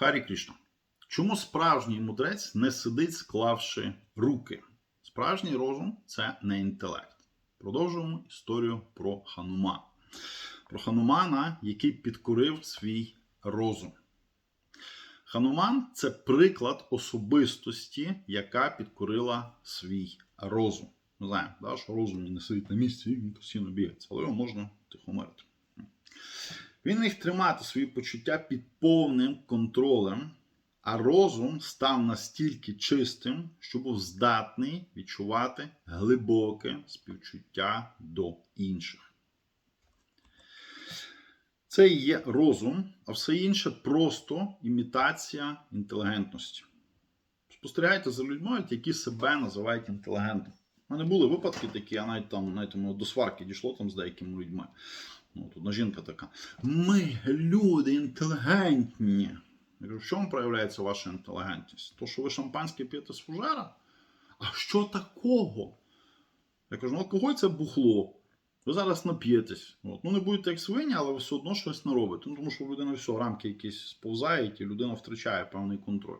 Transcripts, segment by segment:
Харі Крішна. Чому справжній мудрець не сидить, склавши руки? Справжній розум це не інтелект. Продовжуємо історію про Ханума. Про Ханумана, який підкорив свій розум. Хануман це приклад особистості, яка підкорила свій розум. Ми знаємо, да, що розум не сидить на місці, він постійно бігається, але його можна тихомирити. Він міг тримати свої почуття під повним контролем, а розум став настільки чистим, що був здатний відчувати глибоке співчуття до інших. Це і є розум, а все інше просто імітація інтелігентності. Спостерігайте за людьми, які себе називають інтелігентними. У мене були випадки такі, а навіть там навіть, до сварки дійшло там з деякими людьми. Тут одна жінка така. Ми, люди, інтелігентні. Я кажу, в чому проявляється ваша інтелігентність? То, що ви шампанське п'єте з фужера? А що такого? Я кажу, ну алкоголь це бухло. Ви зараз нап'єтесь. От. Ну не будете як свині, але ви все одно щось не робите. Ну, тому що в людини все, рамки якісь сповзають, і людина втрачає певний контроль.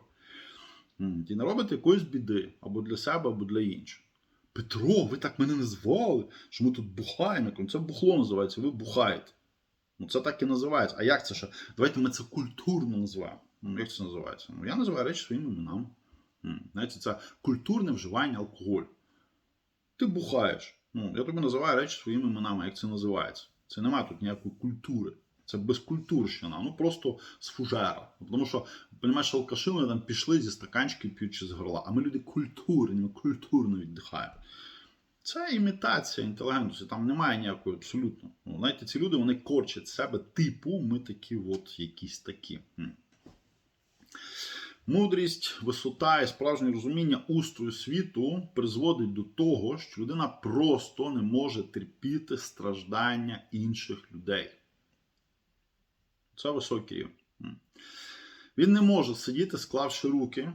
І не робите якоїсь біди або для себе, або для інших. Петро, ви так мене назвали, що ми тут бухаємо. Це бухло називається, ви бухаєте. Ну це так і називається. А як це ще? Давайте ми це культурно називаємо. Ну, як це називається? Ну, я називаю речі своїми іменами. Знаєте, це культурне вживання алкоголю. Ти бухаєш. Ну, я тобі називаю речі своїми іменами, як це називається. Це немає тут ніякої культури. Це безкультурщина, ну просто з фужера. Тому що, розумієш, алкаши вони там пішли зі стаканчиків п'ючи з горла, а ми люди культурні, ми культурно віддихаємо. Це імітація інтелігентності, там немає ніякої абсолютно. Ну, знаєте, ці люди вони корчать себе, типу, ми такі от якісь такі. Мудрість, висота і справжнє розуміння устрою світу призводить до того, що людина просто не може терпіти страждання інших людей. Це високий рівень. Він не може сидіти, склавши руки,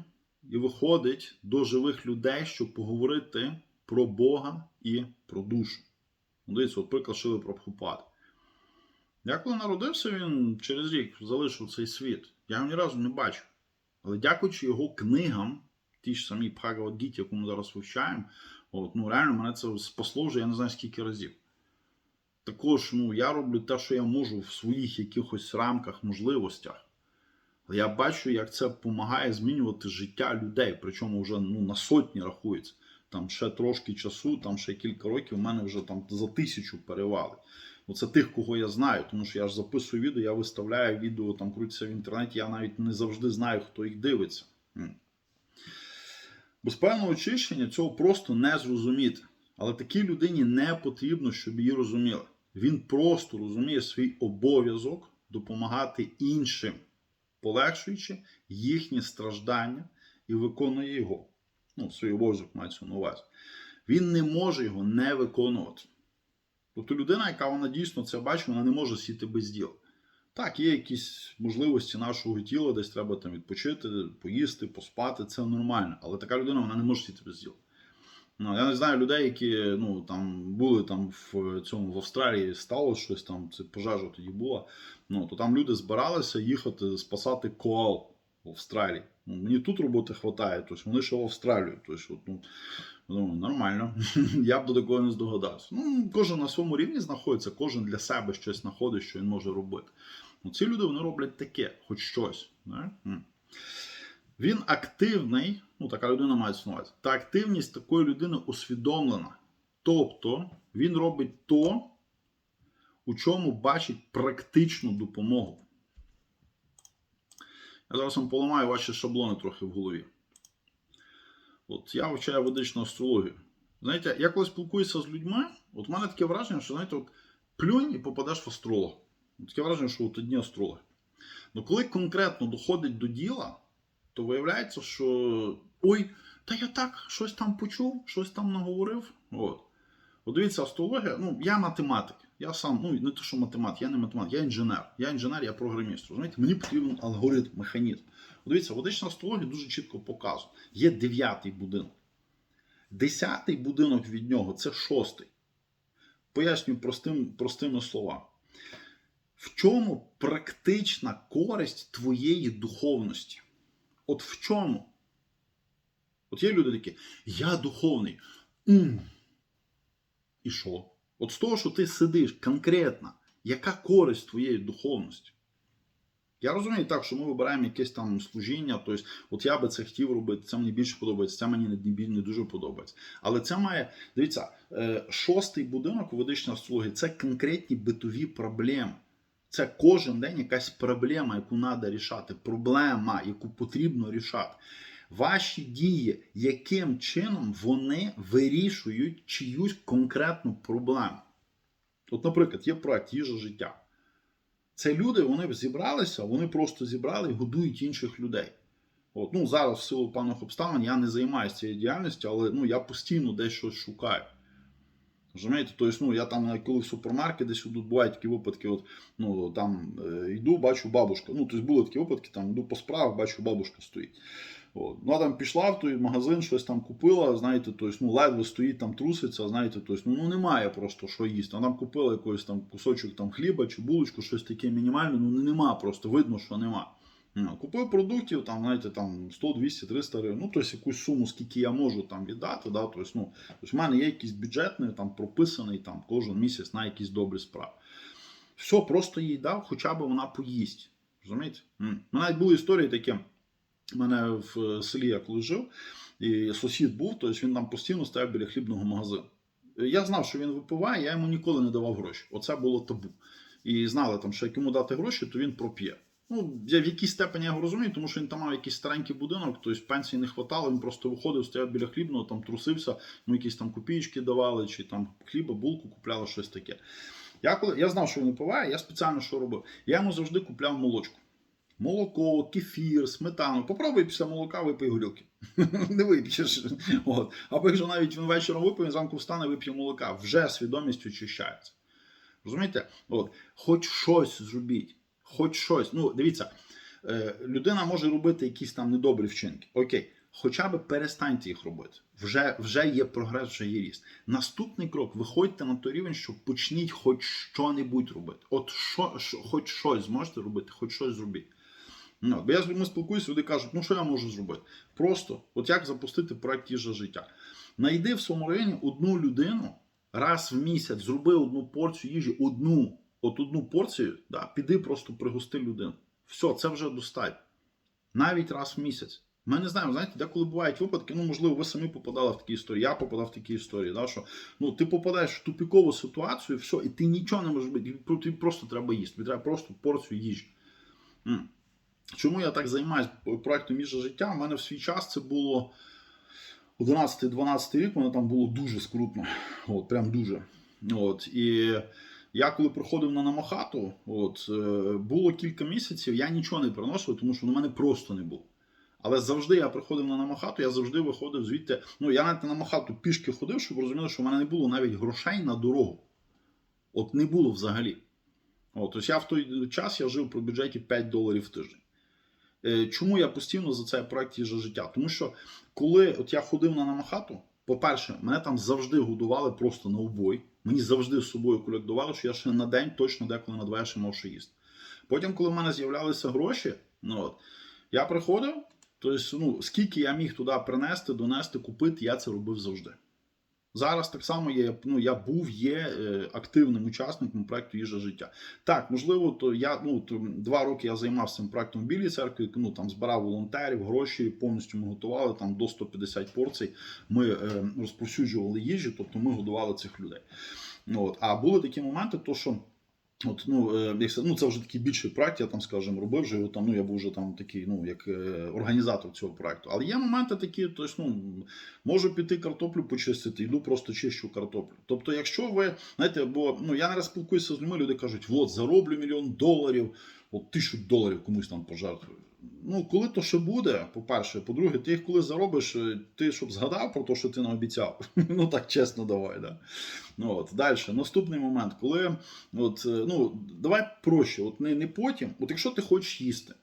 і виходить до живих людей, щоб поговорити про Бога і про душу. Ну, Дивіться, от приклад Шили Прабхупад. Я коли народився, він через рік залишив цей світ. Я його ні разу не бачив. Але дякуючи його книгам, ті ж самі Бхагавадгіті, яку ми зараз вивчаємо, от, ну реально мене це спасло вже я не знаю скільки разів. Також ну, я роблю те, що я можу в своїх якихось рамках, можливостях. Я бачу, як це допомагає змінювати життя людей, причому вже ну, на сотні рахується. Там ще трошки часу, там ще кілька років, у мене вже там за тисячу перевали. Оце тих, кого я знаю, тому що я ж записую відео, я виставляю відео, там крутиться в інтернеті, я навіть не завжди знаю, хто їх дивиться. Без певного очищення цього просто не зрозуміти. Але такій людині не потрібно, щоб її розуміли. Він просто розуміє свій обов'язок допомагати іншим, полегшуючи їхні страждання і виконує його. Ну, свій обов'язок мається на увазі. Він не може його не виконувати. Тобто людина, яка вона дійсно це бачить, вона не може сіти без діла. Так, є якісь можливості нашого тіла, десь треба там відпочити, поїсти, поспати, це нормально. Але така людина вона не може сіти без діла. Ну, я не знаю людей, які ну, там, були там в цьому в Австралії, сталося щось там, це пожежа тоді була. Ну, то там люди збиралися їхати спасати коал в Австралії. Ну, мені тут роботи вистачає, тобто вони ще в Австралію. Тобто, от, ну, Ну, нормально. Я б до такого не здогадався. Ну, кожен на своєму рівні знаходиться, кожен для себе щось знаходить, що він може робити. Ну, ці люди вони роблять таке, хоч щось. Не? Він активний, ну така людина має існувати. Та активність такої людини усвідомлена. Тобто він робить то, у чому бачить практичну допомогу. Я зараз вам поламаю ваші шаблони трохи в голові. От я вивчаю ведичну астрологію. Знаєте, я коли спілкуюся з людьми, от у мене таке враження, що знаєте, от плюнь і попадеш в астролог. Таке враження, що от одні астрологи. Ну коли конкретно доходить до діла, то виявляється, що ой, та я так щось там почув, щось там наговорив. От. От дивіться, астрологія, ну я математик. Я сам, ну не те, що математик, я не математик, я інженер. Я інженер, я програміст. Розумієте, мені потрібен алгоритм, механізм. От Дивіться, водична астрологія дуже чітко показує. Є дев'ятий будинок. Десятий будинок від нього це шостий. Пояснюю простим, простими словами. В чому практична користь твоєї духовності? От в чому? От є люди такі, я духовний. м І що? От з того, що ти сидиш конкретно, яка користь твоєї духовності? Я розумію так, що ми вибираємо якесь там служіння, тобто, от я би це хотів робити, це мені більше подобається, це мені не, дуже подобається. Але це має, дивіться, е, шостий будинок у ведичної астрології це конкретні битові проблеми. Це кожен день якась проблема, яку треба рішати, проблема, яку потрібно рішати. Ваші дії, яким чином вони вирішують чиюсь конкретну проблему. От, наприклад, є проект їжа життя. Це люди, вони зібралися, вони просто зібрали і годують інших людей. От, ну, зараз, в силу певних обставин, я не займаюся цією діяльністю, але ну, я постійно десь щось шукаю. Розумієте? Тобто, ну, я там, коли в супермаркет десь тут бувають такі випадки, от, ну, там е, йду, бачу бабушка. Ну, тобто були такі випадки, там йду по справах, бачу, бабушка стоїть. От. Ну, а там пішла в той магазин, щось там купила, знаєте, тобто, ну, ледве стоїть, там труситься, знаєте, тобто, ну, ну, немає просто що їсти. Вона там купила якийсь там кусочок там, хліба чи булочку, щось таке мінімальне, ну нема просто, видно, що нема. Купив продуктів, там, знаєте, там 100, 200, 300 гривень, ну, тобто якусь суму, скільки я можу там віддати, да, тобто, ну, тобто, в мене є якийсь бюджетний, там, прописаний там, кожен місяць на якісь добрі справи. Все, просто їй дав, хоча б вона поїсть. Розумієте? М. Ну, навіть були історії такі. У мене в е, селі я коли жив, і сусід був, тобто він там постійно стояв біля хлібного магазину. Я знав, що він випиває, я йому ніколи не давав гроші. Оце було табу. І знали, там, що як йому дати гроші, то він проп'є. Ну, я в якійсь степені я його розумію, тому що він там мав якийсь старенький будинок, тобто пенсії не хватало, він просто виходив, стояв біля хлібного, там трусився, ну якісь там копійки давали, чи там хліба, булку купляли, щось таке. Я коли я знав, що він випиває, я спеціально що робив? Я йому завжди купляв молочку. Молоко, кефір, сметану. Попробуй після молока випий горілки. Не вип'єш. От. Або якщо навіть він вечором випив, він зранку встане, вип'є молока. Вже свідомість очищається. Розумієте? От. Хоч щось зробіть. Хоч щось. Ну, дивіться, е, людина може робити якісь там недобрі вчинки. Окей. Хоча б перестаньте їх робити. Вже вже є прогрес, вже є ріст. Наступний крок: виходьте на той рівень, що почніть хоч що-небудь робити. От що, хоч щось зможете робити, хоч щось зробіть. Ну, бо я з людьми спілкуюся, люди кажуть, ну що я можу зробити? Просто, от як запустити проект їжа життя. Найди в своєму районі одну людину раз в місяць, зроби одну порцію їжі, одну, от одну порцію, да, піди просто пригости людину. Все, це вже достатньо. Навіть раз в місяць. Ми не знаємо, знаєте, деколи бувають випадки, ну, можливо, ви самі попадали в такі історії, я попадав в такі історії, да, що ну, ти попадаєш в тупікову ситуацію, все, і ти нічого не можеш робити, тобі просто треба їсти, тобі треба просто порцію їжі. Чому я так займаюся проектом їжа життя? У мене в свій час це було 11-12 рік, воно там було дуже скрутно. От, прям дуже. От, і я коли приходив на намахату, от, е, було кілька місяців, я нічого не приносив, тому що на мене просто не було. Але завжди я приходив на намахату, я завжди виходив звідти. Ну, я навіть на намахату пішки ходив, щоб розуміли, що в мене не було навіть грошей на дорогу. От не було взагалі. От, тобто я в той час я жив при бюджеті 5 доларів в тиждень. Е, Чому я постійно за цей проект їжа життя? Тому що коли от я ходив на намахату, по-перше, мене там завжди годували просто на убой. Мені завжди з собою колядували, що я ще на день точно деколи на два ще мав їсти. Потім, коли в мене з'являлися гроші, ну от, я приходив, тобто, ну, скільки я міг туди принести, донести, купити, я це робив завжди. Зараз так само є, ну, я був, є е, активним учасником проекту їжа життя. Так, можливо, то я ну, то два роки я займався цим проектом в Білій церкві, ну там збирав волонтерів, гроші, повністю ми готували там до 150 порцій. Ми е, розповсюджували їжі, тобто ми годували цих людей. Ну, От. А були такі моменти, то що. От, ну, е, ну, це вже такий більший проект, я там, скажімо, робив вже там, ну, я був вже там такий, ну, як е, організатор цього проекту. Але є моменти такі, тобто, ну, можу піти картоплю почистити, йду просто чищу картоплю. Тобто, якщо ви, знаєте, бо ну, я не раз спілкуюся з людьми, люди кажуть, от, зароблю мільйон доларів, от тисячу доларів комусь там пожертвую. Ну, коли то що буде, по-перше, по-друге, ти їх коли заробиш, е, ти щоб згадав про те, що ти не обіцяв. ну так чесно, давай. Да? Ну, от, Далі, наступний момент, коли от, е, ну, давай проще, от не, не потім, от якщо ти хочеш їсти.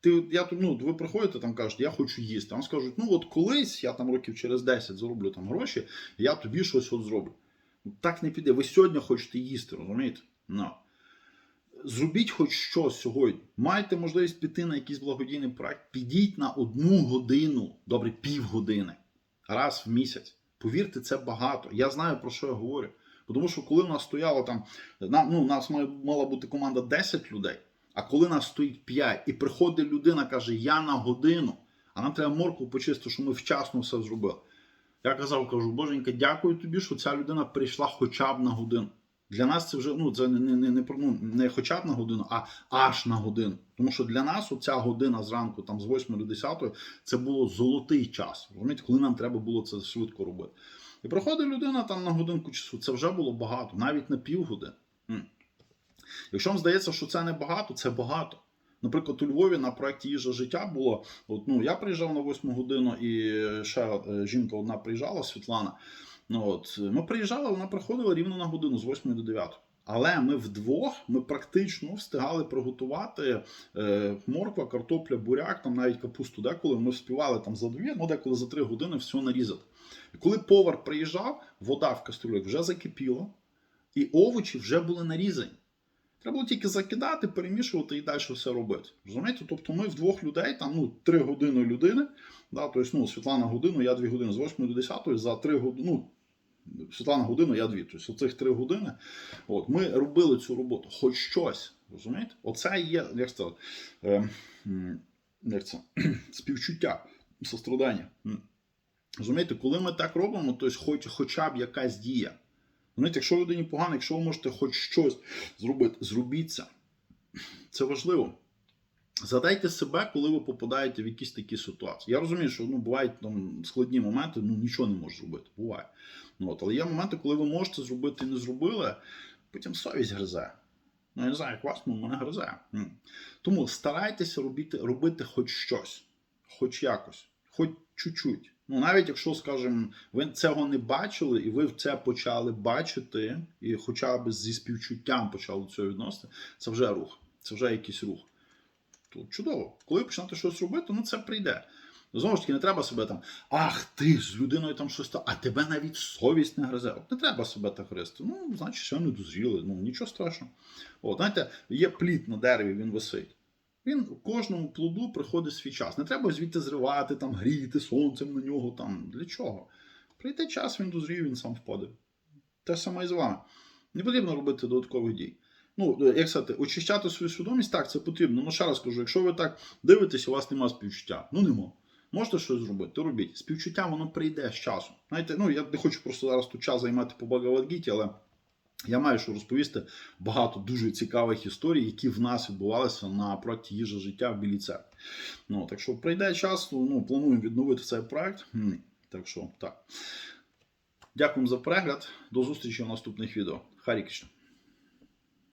Ти, я, ну, ви приходите там кажете, я хочу їсти. Вам скажуть, ну от колись я там років через 10 зароблю там гроші, я тобі щось от зроблю. Так не піде. Ви сьогодні хочете їсти, розумієте? No. Зробіть хоч щось сьогодні. Маєте можливість піти на якийсь благодійний проект, підіть на одну годину, добре, півгодини, раз в місяць. Повірте, це багато. Я знаю про що я говорю. Тому що коли в нас стояло там, ну, у нас мала бути команда 10 людей, а коли нас стоїть 5, і приходить людина, каже, я на годину, а нам треба морку почистити, що ми вчасно все зробили. Я казав, кажу, боженька, дякую тобі, що ця людина прийшла хоча б на годину. Для нас це вже ну, це не, не, не, ну, не хоча б на годину, а аж на годину. Тому що для нас оця година зранку, там з 8 до 10, це було золотий час. Розумієте, коли нам треба було це швидко робити. І проходить людина там на годинку часу. Це вже було багато, навіть на півгодини. Якщо вам здається, що це не багато, це багато. Наприклад, у Львові на проєкті Їжа життя було. От, ну, я приїжджав на 8 годину, і ще е, жінка одна приїжджала, Світлана. Ну, от, ми приїжджали, вона приходила рівно на годину з 8 до 9. Але ми вдвох ми практично встигали приготувати е, морква, картопля, буряк, там навіть капусту, деколи ми співали там за дві, ну деколи за три години все нарізати. І коли повар приїжджав, вода в кастрюлі вже закипіла, і овочі вже були нарізані. Треба було тільки закидати, перемішувати і далі все робити. Розумієте? Тобто ми в двох людей, там ну, три години людини, да, тобто, ну, Світлана годину, я дві години з 8 до 10, за три години, ну, Світлана годину, я дві. Тобто оцих три години от, ми робили цю роботу. Хоч щось. Розумієте? Оце є, як це, е, як це, співчуття, сострадання. Розумієте, коли ми так робимо, то есть хоч, хоча б якась дія. Розумієте, якщо людині погано, якщо ви можете хоч щось зробити, зробіть це. Це важливо. Задайте себе, коли ви попадаєте в якісь такі ситуації. Я розумію, що ну, бувають там складні моменти, ну нічого не можеш зробити. Буває. Ну, от, але є моменти, коли ви можете зробити і не зробили, потім совість гризе. Ну, я не знаю, як вас, ну мене гризе. Тому старайтеся робити, робити хоч щось, хоч якось, хоч чуть-чуть. Ну, навіть якщо, скажімо, ви цього не бачили, і ви це почали бачити, і хоча б зі співчуттям почали цього відносити, це вже рух, це вже якийсь рух. То чудово. Коли ви почнете щось робити, ну це прийде. Знову ж таки, не треба себе там, ах, ти з людиною там щось, а тебе навіть совість не гризе. От не треба себе так гризти. Ну, значить, все не дозріли. Ну, нічого страшного. От, знаєте, є плід на дереві, він висить. Він кожному плоду приходить свій час. Не треба звідти зривати, там, гріти сонцем на нього. Там. Для чого? Прийде час, він дозріє, він сам впаде. Те саме і з вами. Не потрібно робити додаткових дій. Ну, як сказати, очищати свою свідомість, так, це потрібно. Ну, ще раз кажу, якщо ви так дивитесь, у вас немає співчуття. Ну, нема. Можете щось зробити, робіть. Співчуття воно прийде з часом. Знаєте, ну я не хочу просто зараз тут час займати по Багаватгіті, але я маю що розповісти багато дуже цікавих історій, які в нас відбувалися на проєкті Їжа життя в Білій церкві. Ну, так що прийде час, ну, плануємо відновити цей проект. Так що так. Дякуємо за перегляд. До зустрічі в наступних відео. Харі Кришна.